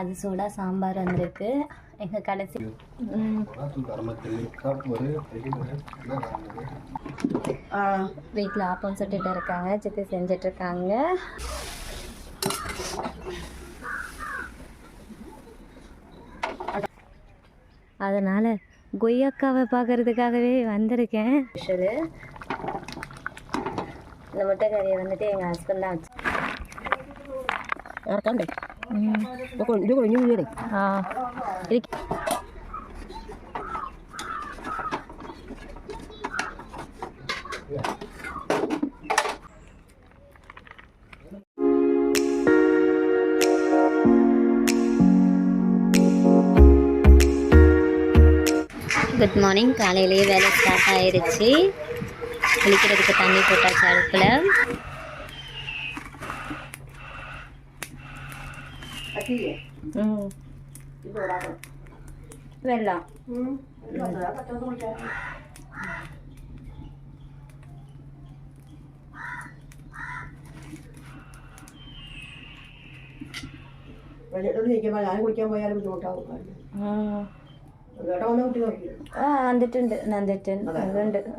அது சோடா சாம்பார் வந்திருக்கு. எங்கள் கடைசி வீட்டில் ஆப்பம் சுட்டுட்டு இருக்காங்க சித்தி செஞ்சுட்டு இருக்காங்க. அதனால் கொய்யாக்காவை பார்க்கறதுக்காகவே வந்திருக்கேன். ஸ்பெஷலு இந்த முட்டைக்கறியை வந்துட்டு எங்கள் ஹஸ்பண்ட் தான் வச்சு Dia kalau nyuruh deh. ஆ இருக்கு குட் மார்னிங் காலையிலேயே வேலை ஸ்டார்ட் ஆயிருச்சு. குளிக்கிறதுக்கு தண்ணி போட்டாச்சு அடுப்பில். വെള്ളം വെള്ളത്തോട് ചോദിക്കുമ്പോൾ ഞാൻ കുടിക്കാൻ ആ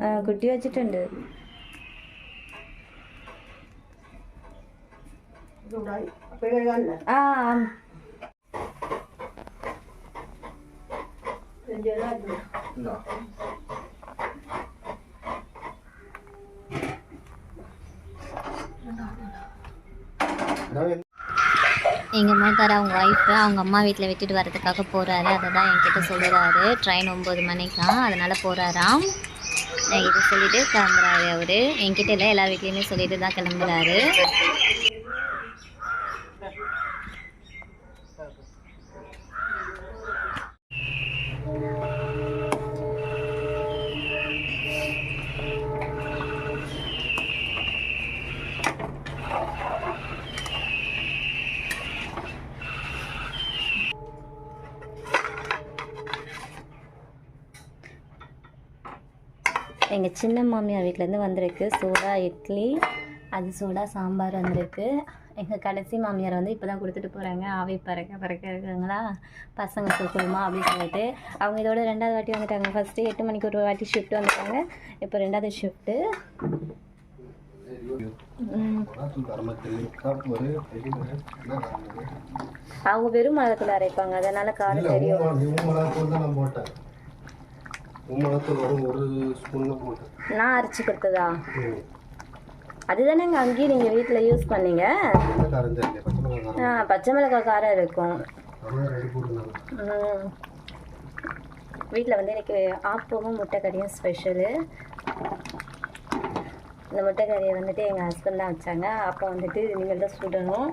ആ കുട്ടി വെച്ചിട്ടുണ്ട്. ഇതുണ്ടായി Kerja lagi. எங்கள் மூத்தார் அவங்க ஒய்ஃபு அவங்க அம்மா வீட்டில் விட்டுட்டு வரதுக்காக போகிறாரு அதை தான் என்கிட்ட சொல்லுறாரு ட்ரெயின் ஒம்பது மணிக்காம் அதனால் போகிறாராம் என்கிட்ட சொல்லிட்டு கிளம்புறாரு அவர். என்கிட்ட இல்லை எல்லா வீட்லேயுமே சொல்லிட்டு தான் கிளம்புறாரு. எங்கள் சின்ன மாமியார் வீட்டிலேருந்து வந்திருக்கு. சோடா இட்லி அது சோடா சாம்பார் வந்திருக்கு. எங்கள் கடைசி மாமியார் வந்து இப்போ தான் கொடுத்துட்டு போகிறாங்க ஆவி பறக்க பறக்க இருக்காங்களா? பசங்க கொடுக்கணுமா அப்படின்னு சொல்லிட்டு. அவங்க இதோட ரெண்டாவது வாட்டி வந்துட்டாங்க. ஃபஸ்ட்டு எட்டு மணிக்கு ஒரு வாட்டி ஷிஃப்ட் வந்துட்டாங்க. இப்போ ரெண்டாவது ஷிஃப்ட்டு அவங்க வெறும் மிளகுல அரைப்பாங்க. அதனால் காரம் தெரியும் ஒரு ஸ்பூன்ல போட்டேன் நான் அரைச்சி கொடுத்ததா? அதுதானே இங்கே அங்கேயும் நீங்கள் வீட்டில் யூஸ் பண்ணீங்க? பச்சை மிளகாய் காரம். ஆ பச்சை மிளகாய் காரம் இருக்கும். வீட்டில் வந்து எனக்கு ஆப்பமும் முட்டை கறியும் ஸ்பெஷலு இந்த முட்டை கறியை வந்துட்டு எங்கள் ஹஸ்பண்ட் தான் வச்சாங்க. அப்போ வந்துட்டு நீங்கள் தான் சுடணும்.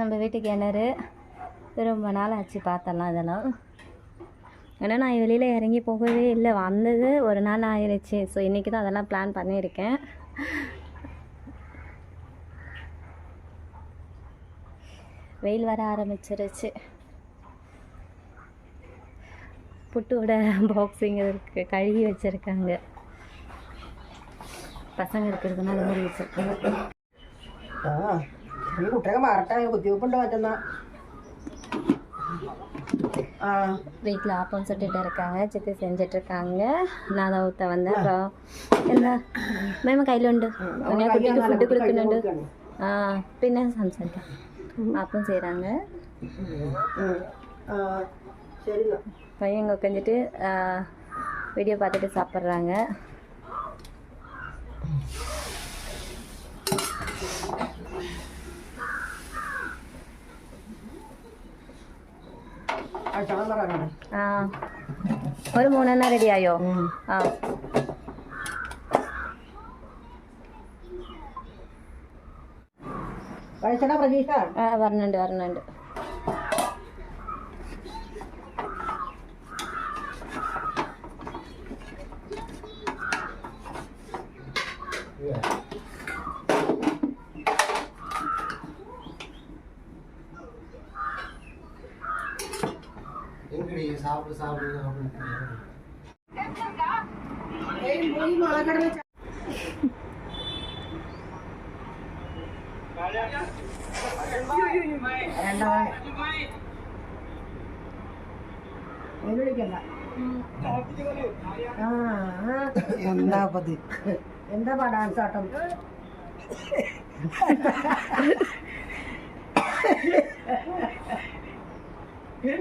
நம்ம வீட்டு கிணறு. ரொம்ப நாள் ஆச்சு பார்த்தலாம் இதெல்லாம். ஏன்னா நான் வெளியில் இறங்கி போகவே இல்லை. வந்தது ஒரு நாள் ஆயிடுச்சு ஸோ இன்றைக்கி தான் அதெல்லாம் பிளான் பண்ணியிருக்கேன். வெயில் வர ஆரம்பிச்சிருச்சு. புட்டோட பாக்ஸிங் இருக்கு. கழுகி வச்சுருக்காங்க. பசங்க இருக்கிறதுனால மூடி வச்சுருக்காங்க வீட்டில் ஆப்போசிட்டில் இருக்காங்க சித்தி செஞ்சிட்ருக்காங்க. நான் தான் ஊற்ற வந்தேன் அப்புறம் என்ன? மேம் கையில் உண்டு. குட்டிக்கு ஃபுட்டு கொடுக்கணுண்டு. ஆ பின்ன சம்சாரிக்கேன் ஆப்பம் செய்கிறாங்க பையன் உட்காந்துட்டு வீடியோ பார்த்துட்டு சாப்பிட்றாங்க. ആ ഒരു മൂന്നെണ്ണം റെഡിയായോ? ആ. ആ പറഞ്ഞുണ്ട് പറഞ്ഞുണ്ട് Yeah. എന്താ പതി എന്താ ഡാൻസ് ആട്ടം ഓയ്.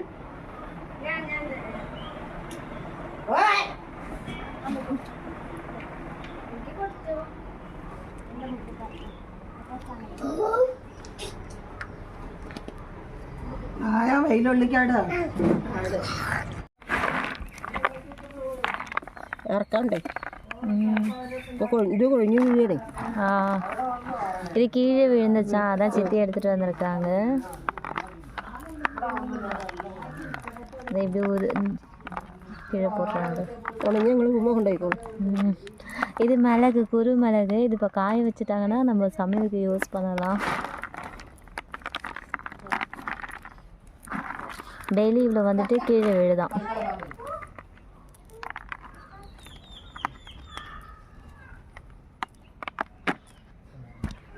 ആരാ വെയിലുള്ളിക്കാട് ഇറക്കണ്ടേ. ഇത് കൊഴിഞ്ഞു വീഴേ ആ. ഇത് കീഴേ വീഴുന്നച്ചാ അതാ ചിത്തി എടുത്തിട്ട് വന്നിരിക്കാങ്ക கீழே போட்டுறாங்க உடனே எங்களுக்கு உமா கொண்டாயிக்கோளும் இது மிளகு குருமிளகு இது இப்போ காய வச்சுட்டாங்கன்னா நம்ம சமையலுக்கு யூஸ் பண்ணலாம். டெய்லி இவ்வளோ வந்துட்டு கீழே விழுதான்.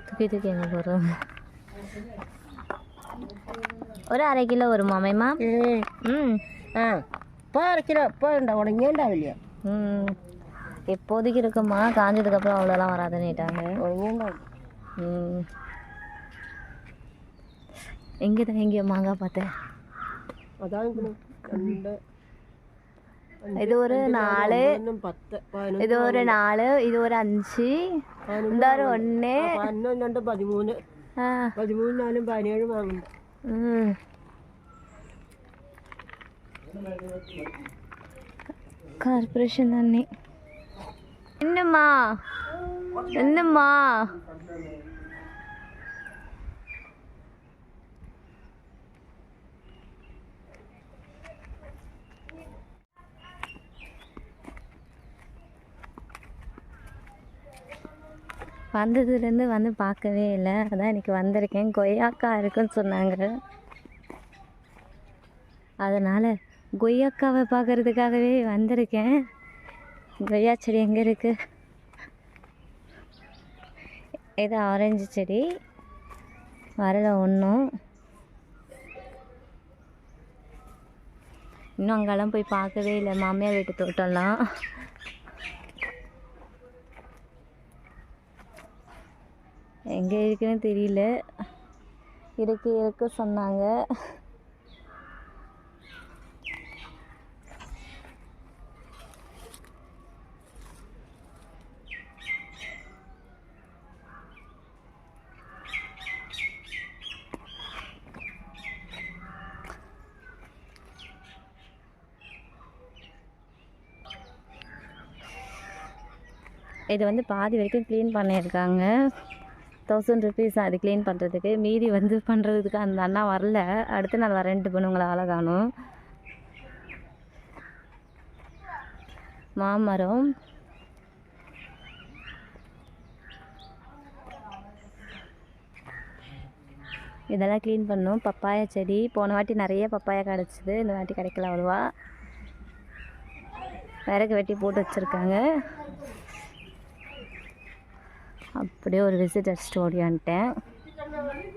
தூக்கி தூக்கி எங்கே போடுறாங்க? ஒரு அரை கிலோ வருமா மேமா? ம். ஆ. ഇപ്പൊ അരക്കിലോ ഇപ്പൊ ഉണ്ടോ ഉണങ്ങിയുണ്ടാവില്ല ம் இப்போதைக்கு இருக்குமா காஞ்சதுக்கப்புறம் அவ்வளோலாம் வராதுன்னுட்டாங்க ഉണങ്ങിയുണ്ടാവും ம் எங்கே தான் எங்கேயோ மாங்காய் பார்த்தேன் അതാണ് രണ്ട് இது ஒரு நாலு ഒന്നും പത്ത് പതിനൊന്ന് இது ஒரு நாலு இது ஒரு அஞ்சு இந்த ஒரு ஒன்று പതിനൊന്ന് രണ്ട് പതിമൂന്ന് ஆ പതിമൂന്ന് നാലും പതിനേഴ് വാങ്ങുന്നുണ്ട് ம் கார்பரேஷன் தண்ணி என்னம்மா? என்னம்மா? வந்ததுலேருந்து வந்து பார்க்கவே இல்லை. அதான் இன்னைக்கு வந்திருக்கேன். கொய்யாக்கா இருக்குன்னு சொன்னாங்க. அதனால் கொய்யாக்காவை பார்க்கறதுக்காகவே வந்திருக்கேன். கொய்யா செடி எங்கே இருக்குது இது ஆரஞ்சு செடி. வரல ஒன்றும் இன்னும் அங்கெல்லாம் போய் பார்க்கவே இல்லை. மாமியார் வீட்டு தோட்டம்லாம். எங்கே இருக்குன்னு தெரியல. இருக்கு இருக்கு சொன்னாங்க. இது வந்து பாதி வரைக்கும் க்ளீன் பண்ணியிருக்காங்க. தௌசண்ட் ருபீஸ் அது க்ளீன் பண்ணுறதுக்கு மீதி வந்து பண்ணுறதுக்கு அந்த அண்ணா வரல. அடுத்த நாள் வரேன்ட்டு பொண்ணுங்களை ஆளை காணும். மாமரம். இதெல்லாம் க்ளீன் பண்ணும். பப்பாயா செடி. போன வாட்டி நிறைய பப்பாயா கிடச்சிது. இந்த வாட்டி கிடைக்கல அவ்வளோவா. விறகு வெட்டி போட்டு வச்சுருக்காங்க. அப்படியே ஒரு விசிட்டர் அடிச்சுட்டு